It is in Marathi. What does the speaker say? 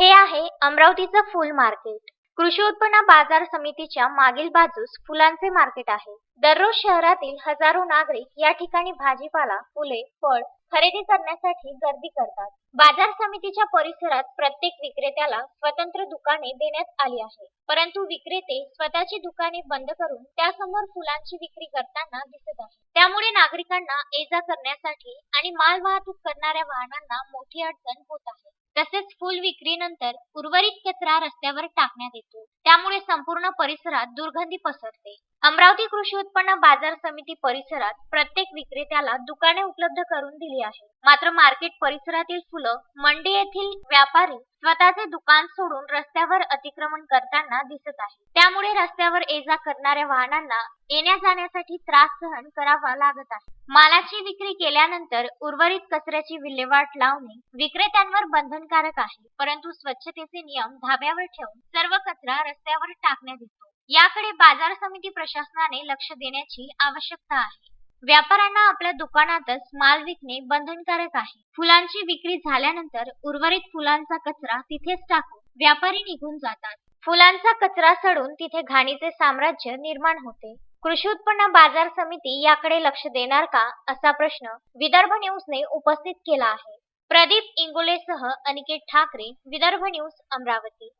हे आहे अमरावतीचं फुल मार्केट. कृषी उत्पन्न बाजार समितीच्या मागील बाजूस फुलांचे मार्केट आहे. दररोज शहरातील हजारो नागरिक या ठिकाणी भाजीपाला फुले फळ खरेदी करण्यासाठी गर्दी करतात. बाजार समितीच्या परिसरात प्रत्येक विक्रेत्याला स्वतंत्र दुकाने देण्यात आली आहे. परंतु विक्रेते स्वतःची दुकाने बंद करून त्यासमोर फुलांची विक्री करताना दिसत आहे त्यामुळे नागरिकांना ये जा करण्यासाठी आणि माल वाहतूक करणाऱ्या वाहनांना मोठी अडचण होत आहे. तसेच फुल विक्रीनंतर उर्वरित कचरा रस्त्यावर टाकण्यात येतो. त्यामुळे संपूर्ण परिसरात दुर्गंधी पसरते. अमरावती कृषी उत्पन्न बाजार समिती परिसरात प्रत्येक विक्रेत्याला दुकाने उपलब्ध करून दिली आहे. मात्र मार्केट परिसरातील फुलं मंडी येथील व्यापारी स्वतःचे दुकान सोडून रस्त्यावर अतिक्रमण करताना दिसत आहे. त्यामुळे रस्त्यावर ये जा करणाऱ्या वाहनांना येण्या जाण्यासाठी त्रास सहन करावा लागत आहे. मालाची विक्री केल्यानंतर उर्वरित कचऱ्याची विल्हेवाट लावणे विक्रेत्यांवर बंधनकारक आहे. परंतु स्वच्छतेचे नियम धाब्यावर ठेवून सर्व कचरा रस्त्यावर टाकण्यात येतो. याकडे बाजार समिती प्रशासनाने लक्ष देण्याची आवश्यकता आहे. व्यापाऱ्यांना आपल्या दुकानातच माल विकणे बंधनकारक आहे. फुलांची विक्री झाल्यानंतर उर्वरित फुलांचा कचरा तिथेच टाकून व्यापारी निघून जातात. फुलांचा कचरा सडून तिथे घाणीचे साम्राज्य निर्माण होते. कृषी उत्पन्न बाजार समिती याकडे लक्ष देणार का असा प्रश्न विदर्भ न्यूजने उपस्थित केला आहे. प्रदीप इंगोलेसह अनिकेत ठाकरे विदर्भ न्यूज अमरावती.